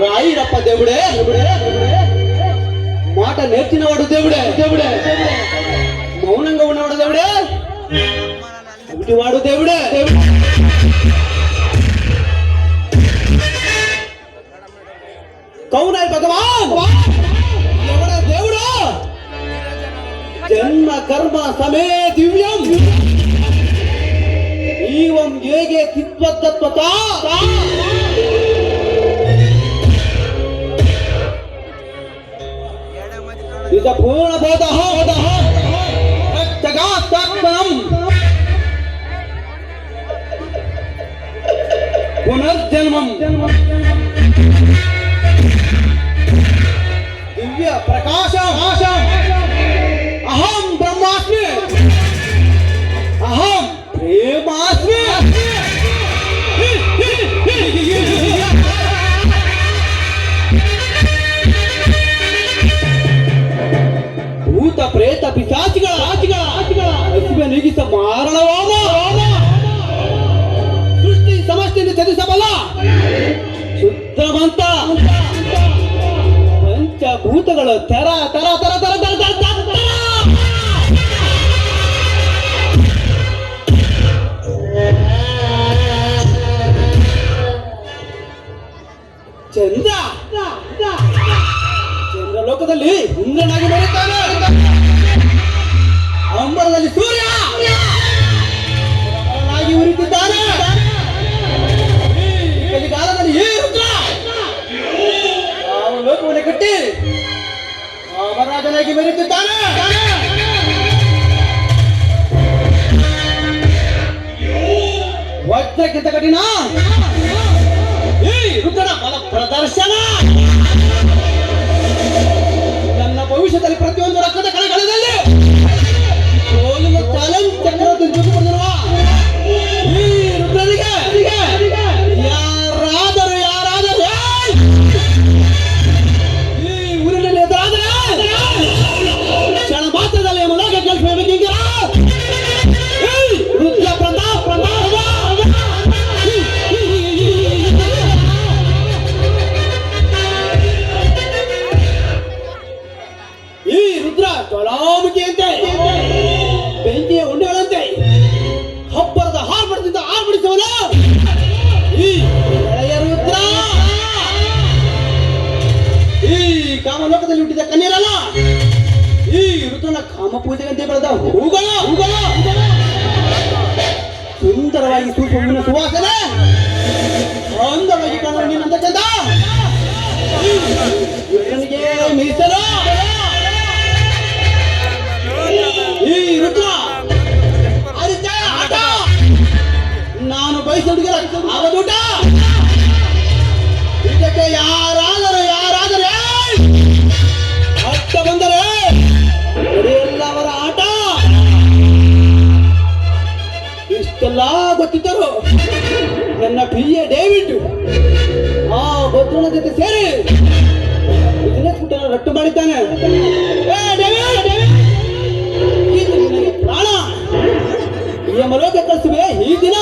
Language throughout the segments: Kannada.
రాయిరప్ప దేవుడే. మాట నేర్చినవాడు దేవుడే. దేవుడే మౌనంగా ఉన్నవాడు దేవుడే. వాడు దేవుడే. దేవుడే కౌనాయి భగవాన్. ఎవడా దేవుడా? జన్మ కర్మ సమే దివ్యం. हिम्मत मत बता Tarata. ಯತ್ನಕ್ಕಿಂತ ಕಠಿಣ. ಈ ರುದ್ರನ ಬಲ ಪ್ರದರ್ಶನ ನನ್ನ ಭವಿಷ್ಯದಲ್ಲಿ ಪ್ರತಿಯೊಂದು ಸುಂದರವಾಗಿ ಸೂಚು ಹೂವಿನ ಸುವಾಸನೆ. ಅಂದವಾಗಿ ಕಾಣುವ ನಿನ್ನಂತ ಚಂದ ಮೀಸಲು. ಈ ಋತು ಅರಿತ ಆಟ ನಾನು ಬಯಸುಡುಗರ ಅವಧೂಟ ಇದಕ್ಕೆ ಯಾರ ಗೊತ್ತಿದ್ದರು ನನ್ನ ಪ್ರಿಯ ಡೇವಿಡ್ ಆ ಭದ್ರನ ಜೊತೆ ಸೇರಿ ಬಿಸಿನೆಸ್ ಗುಟ್ಟನ್ನು ರಟ್ಟು ಮಾಡಿದ್ದಾನೆ. ಪ್ರಾಣ. ಯಮಲೋಕ ಕಳಿಸುವೆ ಈ ದಿನ.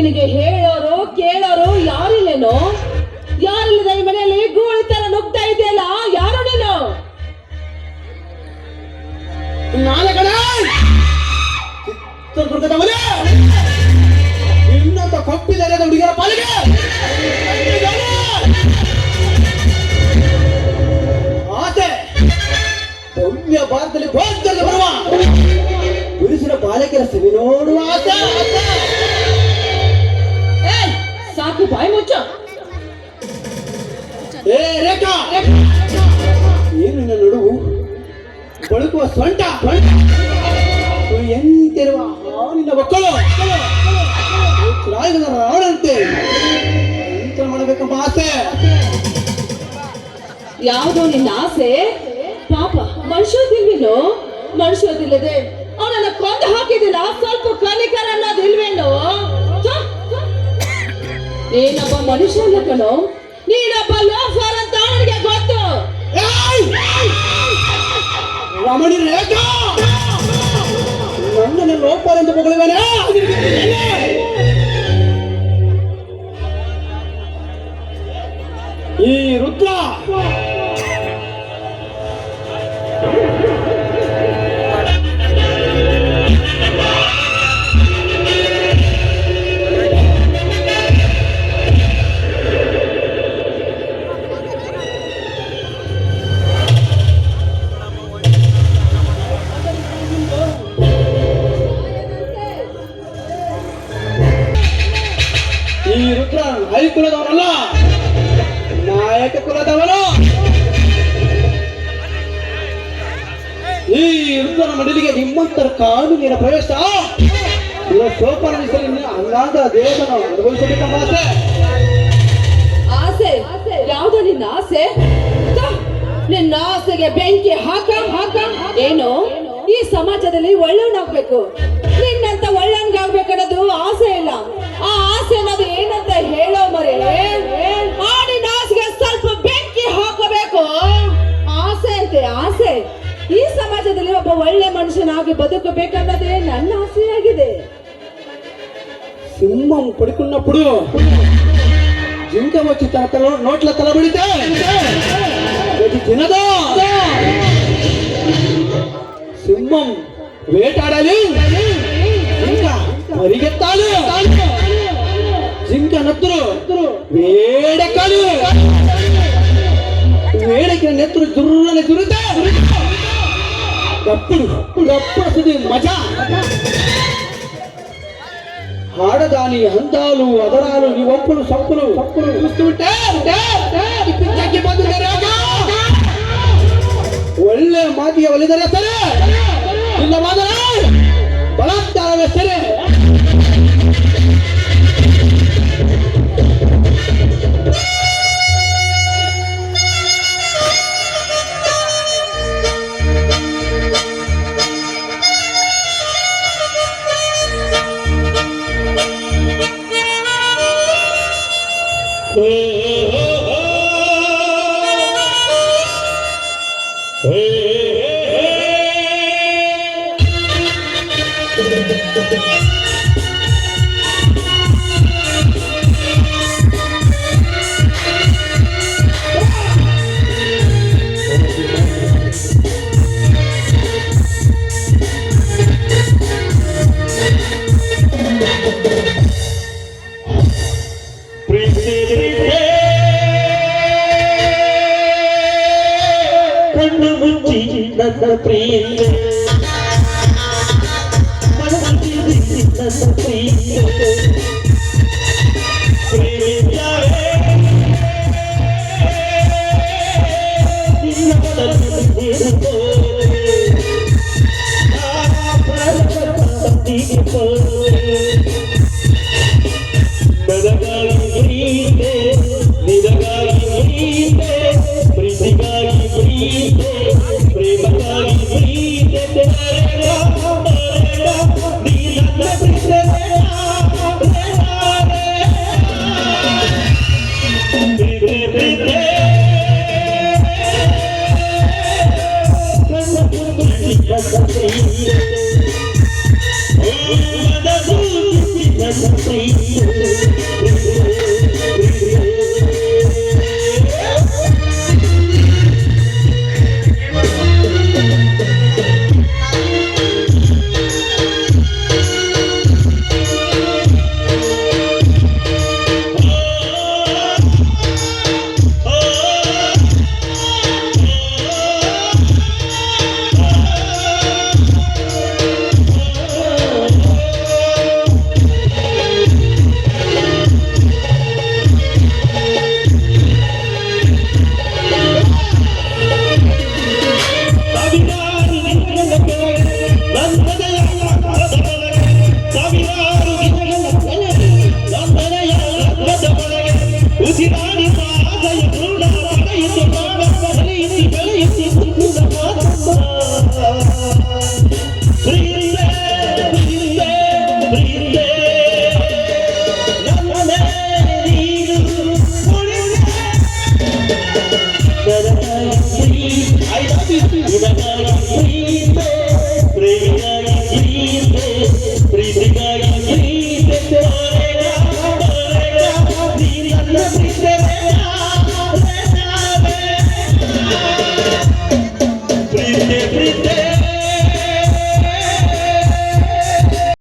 ನಿನಗೆ ಹೇಳೋರು, ಕೇಳೋರು ಯಾರಿಲ್ಲೇನೋ? ಯಾರಿಲ್ಲದ ಈ ಮನೆಯಲ್ಲಿ ಗೂಳಿ ತರ ನುಗ್ತಾ ಇದೆಯಲ್ಲ ಯಾರು ನೀನು ನಾಳೆ ಕಡೆ ಚಿತ್ರದುರ್ಗದವನೇ ಇನ್ನೊಂದು ಕೊಪ್ಪಿದರೆ ಹುಡುಗಿಯರ ಪಾಲಿಗೆ! ಆಸೆ ಭವ್ಯ ಭಾರತದಲ್ಲಿ ಭೋಜದಲ್ಲಿ ಬರುವ ಪುರುಷರ ಬಾಲಕಿಯರ ಸವಿ ನೋಡುವ ಆಸೆ ಸಾಕು ಬಾಯಿ ಮುಚ್ಚ ಏ ರೇಖಾ ಏನು ನಿನ್ನ ನಡುವು ಬಳುಕುವ ಸೊಂಟ ಎಂತಿರುವ ನಿನ್ನ ಮಕ್ಕಳು ರಾಯಗದ ರಾವಣಂತೆ ಎಂತ ಮಾಡಬೇಕಂಬ ಆಸೆ ಯಾವುದೋ ನಿನ್ನ ಆಸೆ ಪಾಪ ಮನುಷ್ಯದಿಲ್ವೇನೋ ಮನುಷ್ಯದಿಲ್ಲದೆ ಅವನನ್ನ ಕೊಂದು ಹಾಕಿದಿಲ್ಲ ಸ್ವಲ್ಪ ಅನ್ನೋದಿಲ್ವೇನೋ ಛ! ನೀನೊಬ್ಬ ಮನುಷ್ಯ ಅಲ್ಲ ನೀನಪ್ಪ ಲೋಫರ್ ಅಂತ ಅವನಿಗೆ ಗೊತ್ತು! ರಮಣಿ ರೇಖಾ! ನನ್ನನ್ನು ಲೋಪರ್ ಅಂತ ಮಗಳಿವೇನೆ ಈ ರುದ್ರ ಮಡಿಲಿಗೆ ಕಾಡು ಕಾನೂನಿನ ಪ್ರವೇಶ. ಸೋಪಾನ ಹೆಸರಿನ ಅಂಗಾಂಗ ದೇಹವನ್ನು ಅನುಭವಿಸಬೇಕೆಂಬ ಆಸೆ. ಆಸೆ? ಯಾವ್ದು ನಿನ್ನ ಆಸೆ? ನಿನ್ನ ಆಸೆಗೆ ಬೆಂಕಿ ಹಾಕ ಹಾಕ. ಏನು? ಈ ಸಮಾಜದಲ್ಲಿ ಒಳ್ಳೆಯವನಾಗ್ಬೇಕು ನಿನ್ನಂತ ಒಳ್ಳೆಯವನಾಗ್ಬೇಕನ್ನೋದು ಆಸೆ ಇಲ್ಲ. ಆ ಆಸೆ ಅನ್ನೋದು ಏನಂತ ಹೇಳೋ ಮರೆ? ಆ ನಿನ್ನ ಆಸೆಗೆ ಸ್ವಲ್ಪ ಬೆಂಕಿ ಹಾಕಬೇಕು. ಆಸೆ ಅಂತೆ, ಆಸೆ. ಈ ಸಮಾಜದಲ್ಲಿ ಒಬ್ಬ ಒಳ್ಳೆ ಮನುಷ್ಯನಾಗಿ ಬದುಕಬೇಕನ್ನೋದೇ ನನ್ನ ಆಸೆಯಾಗಿದೆ సింహం పడుకున్నప్పుడు జింక వచ్చి తన తల నోట్ల తలబడితే అది తినదా సింహం వేటాడాలి జింక పరిగెత్తాలి జింక నత్తురు వేడెక్కాలి వేడెక్కిన నెత్తురు దుర్రని దురితే అప్పుడు అప్పుడు వస్తుంది మజా ఆడదాని అందాలు అదరాలు నీ వంపులు సంపులు సంపులు చూస్తుంటే ఈ ಪಿಂಚಕ್ಕೆ ಬಂದಿದೆ ರೇಖ. ಒಳ್ಳೆ ಮಾತಿಗೆ ಒಲಿದರೆ ಸರಿ ಇಲ್ಲ ಮಾದರ ಬಲಾತ್ಕಾರವೇ ಸರಿ কে Oh مدد في